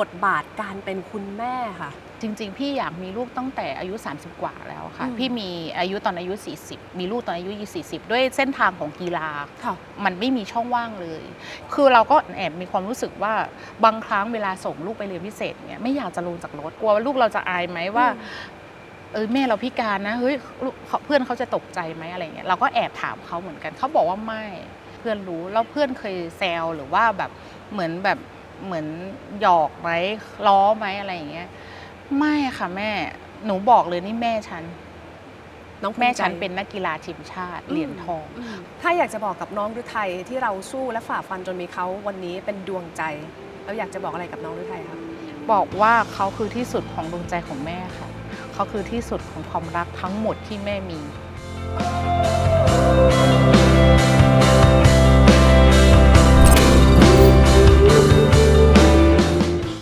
บทบาทการเป็นคุณแม่ค่ะ จริง ๆ พี่อยากมีลูกตั้งแต่อายุ 30 กว่าแล้วค่ะ อืมพี่มีอายุตอนอายุ 40 มีลูกตอนอายุ40 ด้วยเส้นทางของกีฬา ค่ะ มันไม่มีช่องว่างเลย คือเราก็แอบมีความรู้สึกว่าบางครั้งเวลาส่งลูกไปเรียนพิเศษเนี่ยไม่อยากจะลงจากรถกลัวว่าลูกเราจะอายไหมว่าอืมเออแม่เราพิการนะเฮ้ยลูกเขาเพื่อนเขาจะตกใจไหมอะไรเงี้ยเราก็แอบถามเขาเหมือนกันเขาบอกว่าไม่เพื่อนรู้แล้วเพื่อนเคยแซวหรือว่าแบบเหมือนแบบ เหมือนหยอกไหมล้อไหมอะไรอย่างเงี้ย ไม่ค่ะแม่ หนูบอกเลยนี่แม่ฉัน น้องภูแม่ใจฉันเป็นนักกีฬาทีมชาติเหรียญทอง มถ้าอยากจะบอกกับน้องฤทัยที่เราสู้และฝ่าฟันจนมีเขาวันนี้เป็นดวงใจเราอยากจะบอกอะไรกับน้องฤทัยคะบอกว่าเขาคือที่สุดของดวงใจของแม่ค่ะ เขาคือที่สุดของความรักทั้งหมดที่แม่มี